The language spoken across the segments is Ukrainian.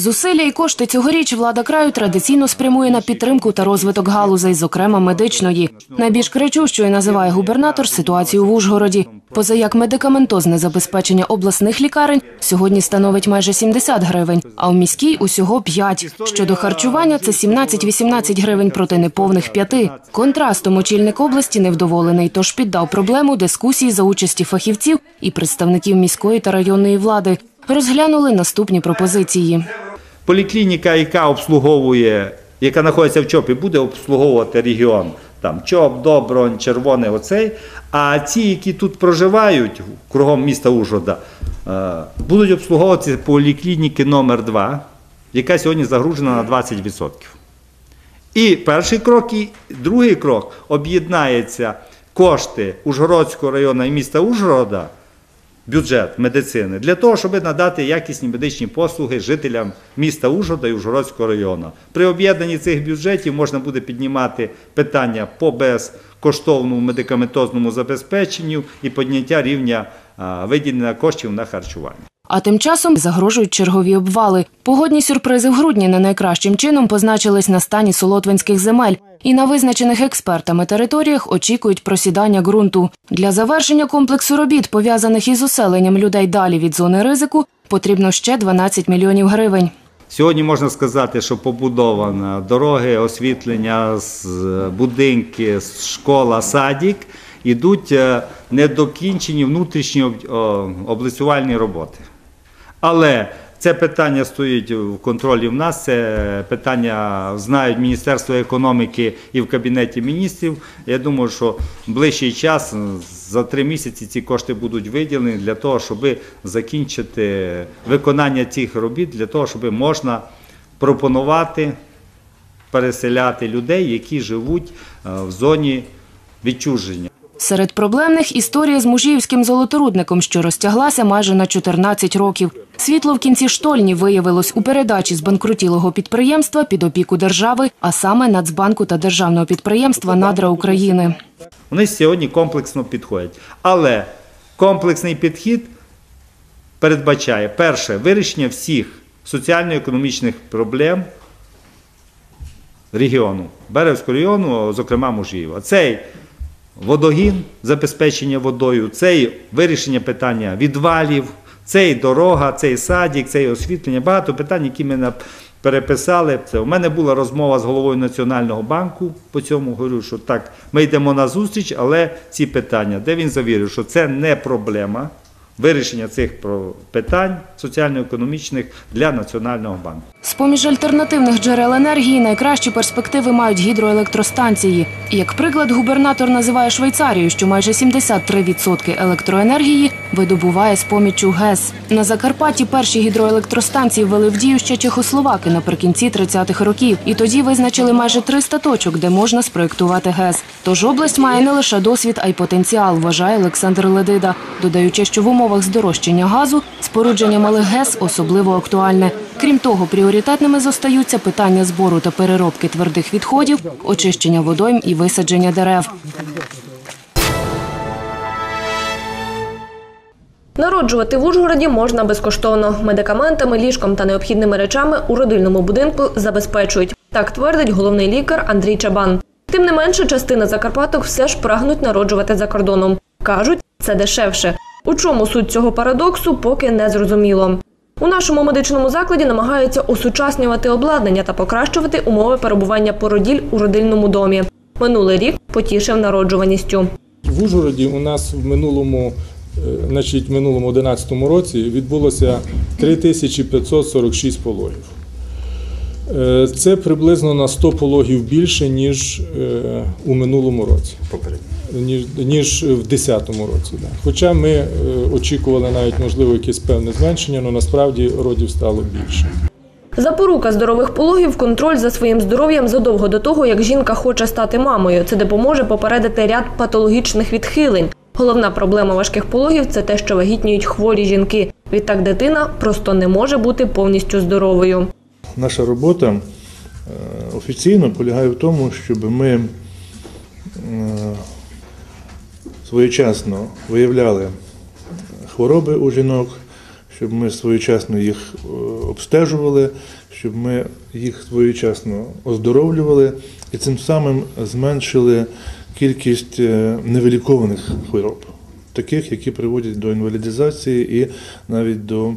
Зусилля і кошти цьогоріч влада краю традиційно спрямує на підтримку та розвиток галузей, зокрема медичної. Найбільш кричущою називає губернатор ситуацію в Ужгороді. Поза як медикаментозне забезпечення обласних лікарень сьогодні становить майже 70 гривень, а у міській усього 5. Щодо харчування це 17-18 гривень проти неповних 5. Контрастом очільник області невдоволений, тож піддав проблему дискусії за участі фахівців і представників міської та районної влади. Розглянули наступні пропозиції. Поліклініка, яка обслуговує, яка знаходиться в ЧОПі, буде обслуговувати регіон. Там ЧОП, Добронь, Червоне, оцей. А ті, які тут проживають кругом міста Ужгорода, е, будуть обслуговуватися поліклініки номер 2 яка сьогодні загружена на 20%. І перший крок, і другий крок об'єднається кошти Ужгородського району і міста Ужгорода, бюджет медицини, для того, щоб надати якісні медичні послуги жителям міста Ужгорода і Ужгородського району. При об'єднанні цих бюджетів можна буде піднімати питання по безкоштовному медикаментозному забезпеченню і підняття рівня виділення коштів на харчування. А тим часом загрожують чергові обвали. Погодні сюрпризи в грудні не найкращим чином позначились на стані солотвинських земель. І на визначених експертами територіях очікують просідання ґрунту. Для завершення комплексу робіт, пов'язаних із оселенням людей далі від зони ризику, потрібно ще 12 мільйонів гривень. Сьогодні можна сказати, що побудовано дороги, освітлення, будинки, школа, садик. Ідуть е, недокінчені внутрішні облицювальні роботи. Але це питання стоїть в контролі в нас. Це питання знають Міністерство економіки і в Кабінеті міністрів. Я думаю, що ближчий час за три місяці ці кошти будуть виділені для того, щоб закінчити виконання цих робіт, для того, щоб можна пропонувати переселяти людей, які живуть е, в зоні відчуження. Серед проблемних історія з мужіївським золоторудником, що розтяглася майже на 14 років. Світло в кінці штольні виявилось у передачі з банкрутілого підприємства під опіку держави, а саме Нацбанку та державного підприємства Надра України. Вони сьогодні комплексно підходять. Але комплексний підхід передбачає перше вирішення всіх соціально-економічних проблем регіону, Беревського району, зокрема Мужіїва. Цей водогін, забезпечення водою, цей вирішення питання відвалів, цей дорога, цей садик, цей освітлення. Багато питань, які ми переписали. Це у мене була розмова з головою Національного банку по цьому. Говорю, що так, ми йдемо на зустріч, але ці питання, де він завірив, що це не проблема. Вирішення цих питань соціально-економічних для Національного банку. З-поміж альтернативних джерел енергії найкращі перспективи мають гідроелектростанції. Як приклад, губернатор називає Швейцарію, що майже 73% електроенергії видобуває з поміччю ГЕС. На Закарпатті перші гідроелектростанції ввели в дію ще чехословаки наприкінці 30-х років. І тоді визначили майже 300 точок, де можна спроєктувати ГЕС. Тож область має не лише досвід, а й потенціал, вважає Олександр Ледида, додаючи, що в умовах здорожчання газу спорудження малих ГЕС особливо актуальне. Крім того, пріоритетними зостаються питання збору та переробки твердих відходів, очищення водойм і висадження дерев. Народжувати в Ужгороді можна безкоштовно. Медикаментами, ліжком та необхідними речами у родильному будинку забезпечують. Так твердить головний лікар Андрій Чабан. Тим не менше, частина закарпаток все ж прагнуть народжувати за кордоном. Кажуть, це дешевше. У чому суть цього парадоксу, поки не зрозуміло. У нашому медичному закладі намагаються осучаснювати обладнання та покращувати умови перебування породіль у родильному домі. Минулий рік потішив народжуваністю. В Ужгороді у нас в минулому, е, значить, в минулому 11 році відбулося 3546 пологів. Е, Це приблизно на 100 пологів більше, ніж е, у минулому році. Ніж, ніж в 2010 році. Да. Хоча ми е, очікували навіть можливо якесь певне зменшення, але насправді родів стало більше. Запорука здорових пологів контроль за своїм здоров'ям задовго до того, як жінка хоче стати мамою. Це допоможе попередити ряд патологічних відхилень. Головна проблема важких пологів це те, що вагітніють хворі жінки. Відтак дитина просто не може бути повністю здоровою. Наша робота е, офіційно полягає в тому, щоб ми е, своєчасно виявляли хвороби у жінок, щоб ми своєчасно їх е, обстежували, щоб ми їх своєчасно оздоровлювали і цим самим зменшили кількість е, невилікованих хвороб, таких, які приводять до інвалідизації і навіть до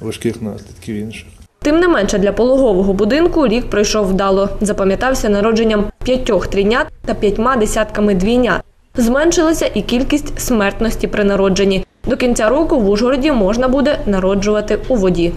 важких наслідків інших. Тим не менше для пологового будинку рік пройшов вдало. Запам'ятався народженням п'ятьох трійнят та п'ятьма десятками двійнят. Зменшилася і кількість смертності при народженні. До кінця року в Ужгороді можна буде народжувати у воді.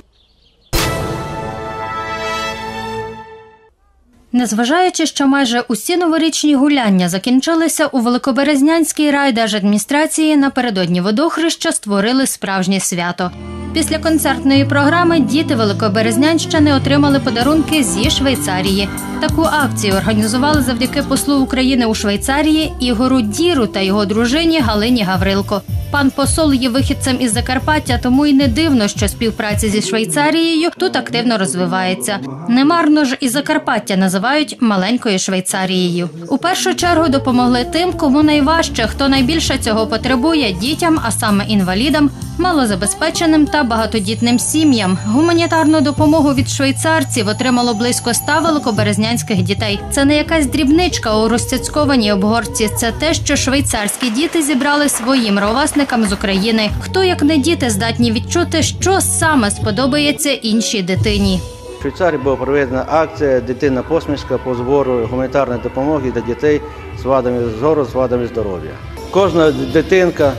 Незважаючи, що майже усі новорічні гуляння закінчилися у Великоберезнянській райдержадміністрації, напередодні водохреща створили справжнє свято. Після концертної програми діти Великоберезнянщини отримали подарунки зі Швейцарії. Таку акцію організували завдяки послу України у Швейцарії Ігору Діру та його дружині Галині Гаврилко. Пан посол є вихідцем із Закарпаття, тому й не дивно, що співпраця зі Швейцарією тут активно розвивається. Немарно ж і Закарпаття називають маленькою Швейцарією. У першу чергу допомогли тим, кому найважче, хто найбільше цього потребує дітям, а саме інвалідам, малозабезпеченим та багатодітним сім'ям. Гуманітарну допомогу від швейцарців отримало близько ста великоберезнянських дітей. Це не якась дрібничка у розцяцькованій обгорці. Це те, що швейцарські діти зібрали своїм ровесникам з України. Хто як не діти здатні відчути, що саме сподобається іншій дитині. В Швейцарії була проведена акція Дитина посмішка по збору гуманітарної допомоги для дітей з вадами зору, з вадами здоров'я. Кожна дитинка,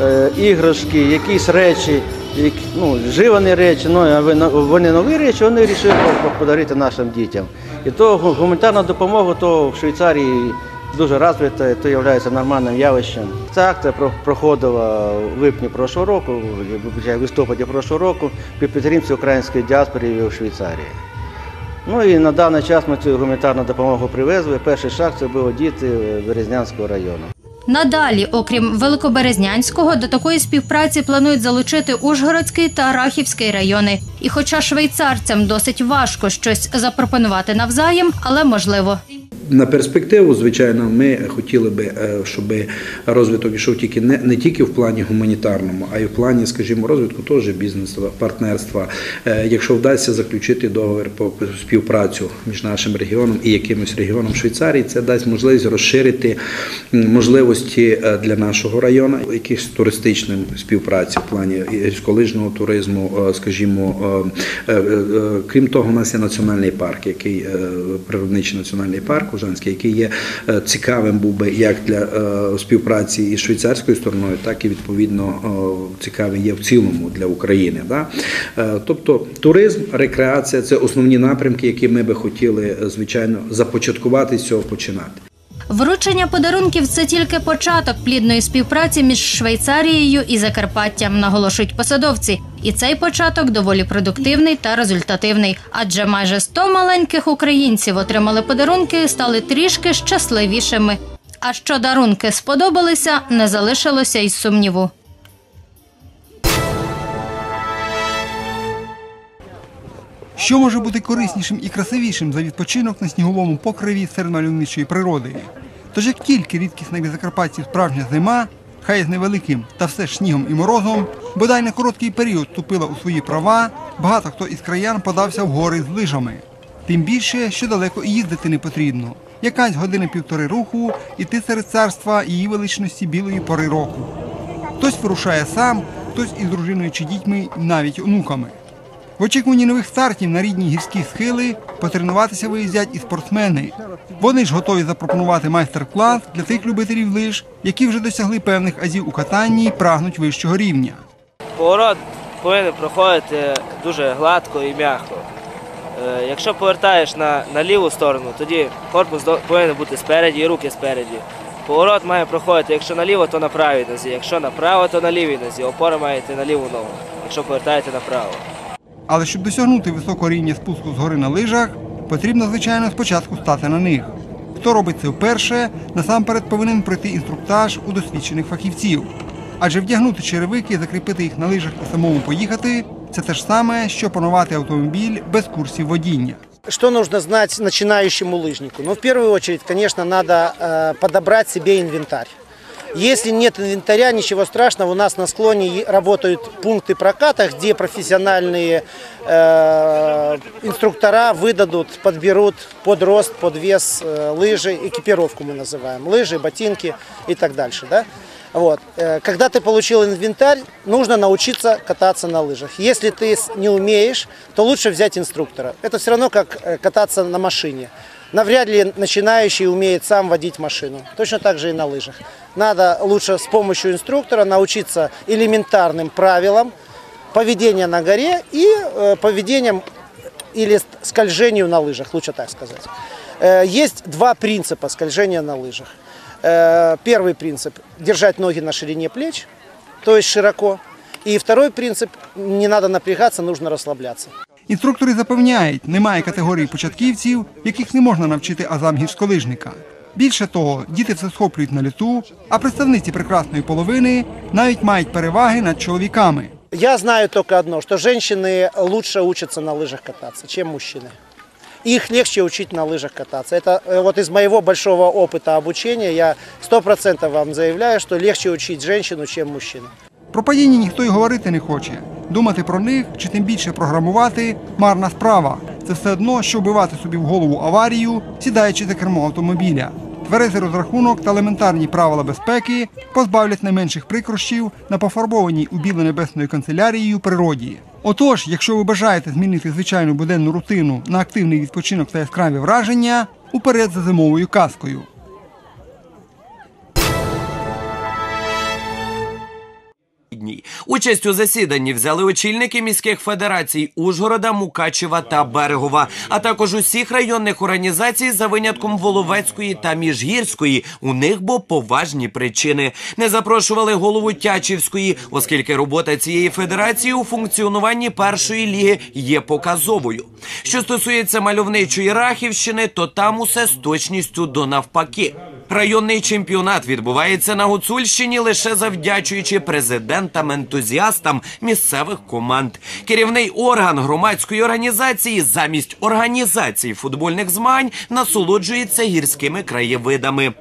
е, іграшки, якісь речі, ну, вживані речі, ну, вони нові речі, вони вирішили подарити нашим дітям. І то гу- гуманітарна допомога то в Швейцарії дуже розвита, то є нормальним явищем. Ця акція проходила в липні прошлого року, в листопаді прошлого року при підтримці української діаспори в Швейцарії. Ну і на даний час ми цю гуманітарну допомогу привезли. Перший шаг це були діти Березнянського району. Надалі, окрім Великоберезнянського, до такої співпраці планують залучити Ужгородський та Рахівський райони. І хоча швейцарцям досить важко щось запропонувати навзаєм, але можливо. На перспективу, звичайно, ми хотіли би, е, щоб розвиток йшов тільки не, не тільки в плані гуманітарному, а й в плані, скажімо, розвитку теж бізнесу, партнерства. Е, Якщо вдасться заключити договір по співпрацю між нашим регіоном і якимось регіоном Швейцарії, це дасть можливість розширити можливості е, для нашого району, якихось туристичним співпраці в плані гірськолижного туризму, скажімо, крім того, у нас є національний парк, який природничий національний парк Ужанський, який є е, цікавим був би як для е, співпраці із швейцарською стороною, так і відповідно е, цікавий є в цілому для України. Тобто туризм, рекреація це основні напрямки, які ми би хотіли, звичайно, започаткувати з цього починати. Вручення подарунків це тільки початок плідної співпраці між Швейцарією і Закарпаттям, наголошують посадовці. І цей початок доволі продуктивний та результативний, адже майже 100 маленьких українців отримали подарунки стали трішки щасливішими. А що дарунки сподобалися, не залишилося й сумніву. Що може бути кориснішим і красивішим за відпочинок на сніговому покриві серед мальовничої природи? Тож як тільки рідкісна для закарпатців справжня зима, хай з невеликим та все ж снігом і морозом, бодай на короткий період вступила у свої права, багато хто із краян подався в гори з лижами. Тим більше, що далеко і їздити не потрібно. Якась години півтори руху, іти серед царства її величності білої пори року. Хтось вирушає сам, хтось із дружиною чи дітьми, навіть онуками. В очікуванні нових стартів на рідні гірські схили потренуватися виїздять і спортсмени. Вони ж готові запропонувати майстер-клас для тих любителів лиж, які вже досягли певних азів у катанні і прагнуть вищого рівня. Поворот повинен проходити дуже гладко і м'яко. Е, Якщо повертаєш на, на ліву сторону, тоді корпус повинен бути спереді і руки спереді. Поворот має проходити, якщо наліво, то на правій нозі, якщо направо, то на лівій нозі. Опора має йти на ліву ногу, якщо повертаєте направо. Але щоб досягнути високого рівня спуску з гори на лижах, потрібно, звичайно, спочатку стати на них. Хто робить це вперше, насамперед повинен пройти інструктаж у досвідчених фахівців. Адже вдягнути черевики, закріпити їх на лижах і самому поїхати це те ж саме, що панувати автомобіль без курсів водіння. Что нужно знать начинающему лыжнику? Ну, в первую очередь, конечно, надо э, подобрать себе инвентарь. Если нет инвентаря, ничего страшного. У нас на склоне работают пункты проката, где профессиональные э, инструктора выдадут, подберут под рост, под вес э, лыжи, экипировку мы называем, лыжи, ботинки и так дальше. Да? Вот. Э, Когда ты получил инвентарь, нужно научиться кататься на лыжах. Если ты не умеешь, то лучше взять инструктора. Это все равно как э, кататься на машине. Навряд ли начинающий умеет сам водить машину. Точно так же и на лыжах. Надо лучше с помощью инструктора научиться элементарным правилам поведения на горе и э, поведением или скольжению на лыжах, лучше так сказать. Э, Есть два принципа скольжения на лыжах. Э, Первый принцип – держать ноги на ширине плеч, то есть широко. И второй принцип – не надо напрягаться, нужно расслабляться. Інструктори запевняють, немає категорії початківців, яких не можна навчити азам гірськолижника. Більше того, діти все схоплюють на літу, а представниці прекрасної половини навіть мають переваги над чоловіками. Я знаю только одно, что женщины лучше учатся на лыжах кататься, чем мужчины. Их легче учить на лыжах кататься. Это э, вот из моего большого опыта обучения я сто процентов вам заявляю, что легче учить женщину, чем мужчину. Про падіння ніхто й говорити не хоче. Думати про них чи тим більше програмувати марна справа. Це все одно, що вбивати собі в голову аварію, сідаючи за кермо автомобіля. Тверезий розрахунок та елементарні правила безпеки позбавлять найменших прикрощів на пофарбованій у біло-небесною канцелярією природі. Отож, якщо ви бажаєте змінити звичайну буденну рутину на активний відпочинок та яскраві враження, уперед за зимовою казкою. Дні. Участь у засіданні взяли очільники міських федерацій Ужгорода, Мукачева та Берегова, а також усіх районних організацій за винятком Воловецької та Міжгірської. У них бо поважні причини. Не запрошували голову Тячівської, оскільки робота цієї федерації у функціонуванні першої ліги є показовою. Що стосується мальовничої Рахівщини, то там усе з точністю до навпаки. Районний чемпіонат відбувається на Гуцульщині лише завдячуючи президентам-ентузіастам місцевих команд. Керівний орган громадської організації замість організації футбольних змагань насолоджується гірськими краєвидами.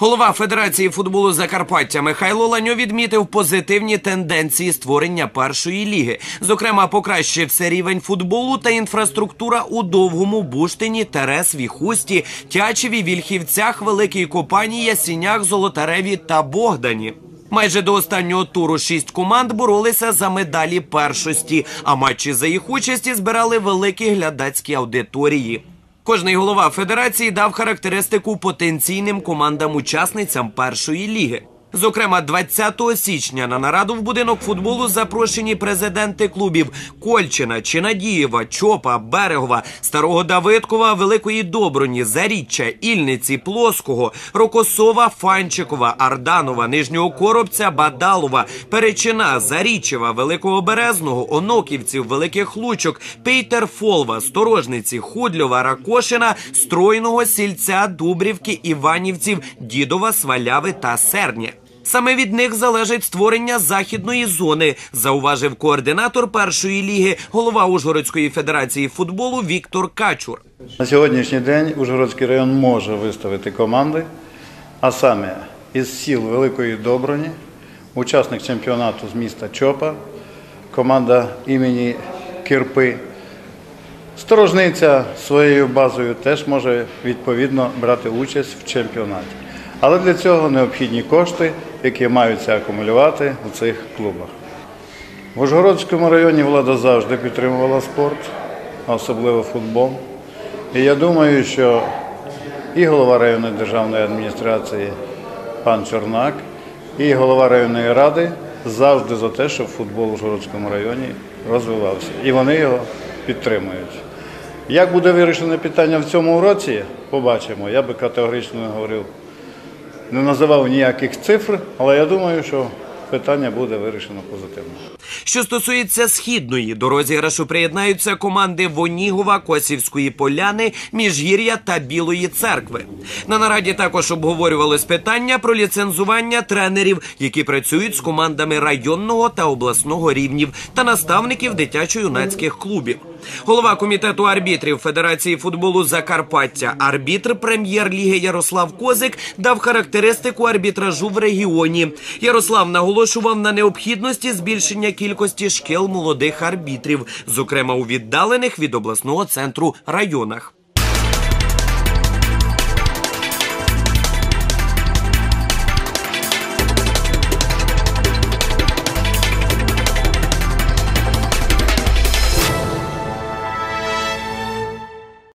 Голова Федерації футболу Закарпаття Михайло Ланьо відмітив позитивні тенденції створення першої ліги. Зокрема, покращився рівень футболу та інфраструктура у довгому Буштині, Тересві, Хусті, Тячеві, Вільхівцях, Великій Копані, Ясінях, Золотареві та Богдані. Майже до останнього туру шість команд боролися за медалі першості, а матчі за їх участі збирали великі глядацькі аудиторії. Кожний голова федерації дав характеристику потенційним командам-учасницям першої ліги. Зокрема, 20 січня на нараду в будинок футболу запрошені президенти клубів Кольчина, Чинадієва, Чопа, Берегова, Старого Давидкова, Великої Доброні, Заріччя, Ільниці, Плоского, Рокосова, Фанчикова, Арданова, Нижнього Коробця, Бадалова, Перечина, Зарічева, Великого Березного, Оноківців, Великих Лучок, Пейтерфолва, Сторожниці, Худльова, Ракошина, Стройного, Сільця, Дубрівки, Іванівців, Дідова, Сваляви та Серня. Саме від них залежить створення західної зони, зауважив координатор першої ліги, голова Ужгородської федерації футболу Віктор Качур. На сьогоднішній день Ужгородський район може виставити команди, а саме із сіл Великої Доброні, учасник чемпіонату з міста Чопа, команда імені Кирпи. Сторожниця своєю базою теж може відповідно брати участь в чемпіонаті. Але для цього необхідні кошти, які маються акумулювати у цих клубах. В Ужгородському районі влада завжди підтримувала спорт, особливо футбол. І я думаю, що і голова районної державної адміністрації пан Чорнак, і голова районної ради завжди за те, щоб футбол у Ужгородському районі розвивався. І вони його підтримують. Як буде вирішено питання в цьому році, побачимо. Я би категорично не говорив, не називав ніяких цифр, але я думаю, що питання буде вирішено позитивно. Що стосується східної, до розіграшу приєднаються команди Вонігова, Косівської поляни, Міжгір'я та Білої церкви. На нараді також обговорювалось питання про ліцензування тренерів, які працюють з командами районного та обласного рівнів та наставників дитячо-юнацьких клубів. Голова комітету арбітрів Федерації футболу Закарпаття, арбітр прем'єр-ліги Ярослав Козик дав характеристику арбітражу в регіоні. Ярослав наголошував на необхідності збільшення кількості шкіл молодих арбітрів, зокрема у віддалених від обласного центру районах.